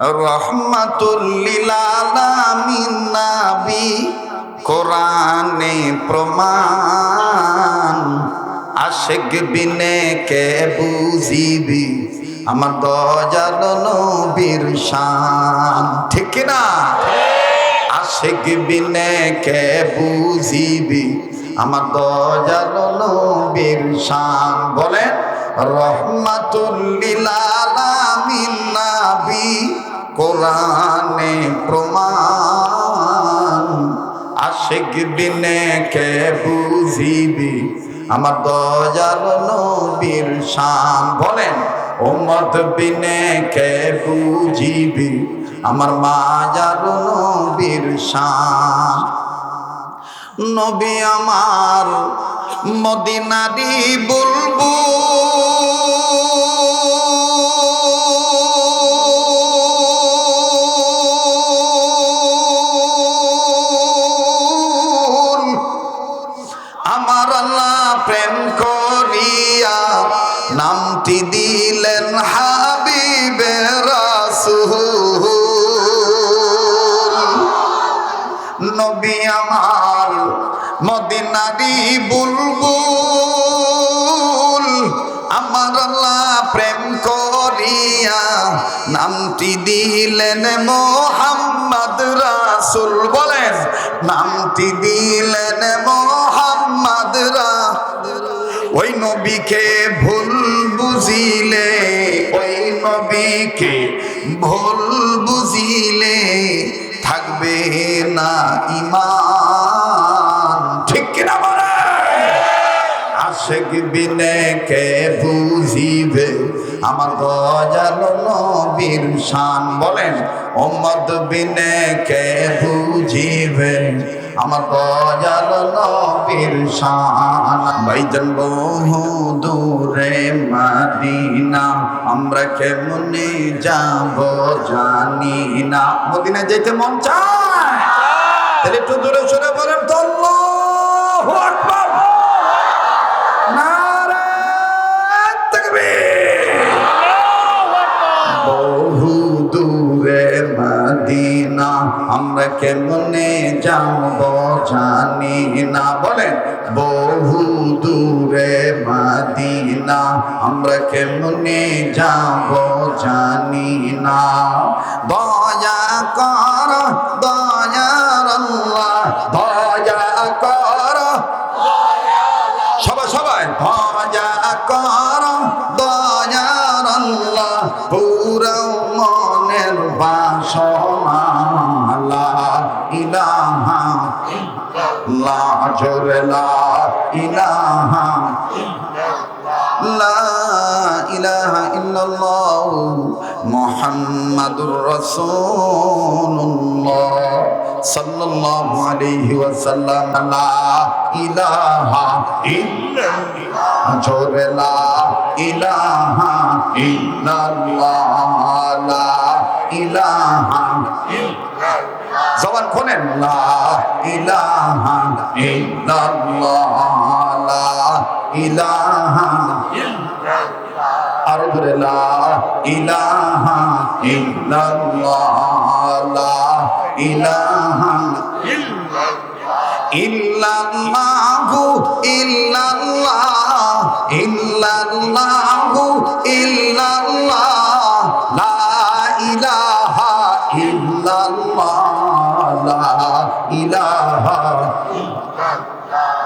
রহমাতুল্লিল আলামিন নাবি, কোরআনে প্রমাণ। আশেক বিনে কে বুঝিবি? আমার দজাল নবীর শান। ঠিক না? আশেক বিনে কে বুঝিবি? আমার দজাল নবীর শান। বলেন রহমাতুল্লিল আলামিন নাবি কোরআনে প্রমাণ। আশেক বিনে কে বুঝিবি? আমার দয়াল নবীর শান। বলেন ওমত বিনে কে বুঝিবি? আমার মাজার নবীর শান। নবী আমার মদিনারি বলব নামটি দিলেন হাবিবে রাসূল। নবী আমার মদিনারি বুলবুল, আমার প্রেম করিয়া নামটি দিলেন মোহাম্মদ রাসুল। বলেন, নামটি দিলেন মোহাম্মদ রাসূল। ওই নবীকে ভুল বুঝিলে, ওই নবীকে ভুল বুঝিলে থাকবে না ইমান ঠিক কিনা বলে? আশেক বিনে কে বুঝিবে? আমার গজাল নবীর শান। বলেন ওম্মদ বিনে কে বুঝিবে? আমার গজাল নবীর শান ভাইজান বহু দূরে মাদিনা, আমরা কেমনে যাব জানি না। মদিনা যেতে মন চায়? তাহলে একটু দূরে সরে কেমনে যাব জানি না। বলেন, বহু দূরে মদিনা, আমরা কেমনে যাব জানি না। দয়া কর দয়ার আল্লাহ, দয়া কর। সবাই সবাই, দয়া কর দয়ার আল্লাহ, পুরো মনের বাসনা লা জোরে লা ইলাহা লা ইলাহা ইল্লাল্লাহ মুহাম্মাদুর রাসূলুল্লাহ সাল্লাল্লাহু আলাইহি ওয়াসাল্লাম লা ইলাহা ইল্লাল্লাহ জোরে ইলাহা ইল্লাল্লাহ ইলাহা জবান খোলেন আরও ধরে লা ইলাহা ইল্লাল্লাহু ইল্লাল্লাহ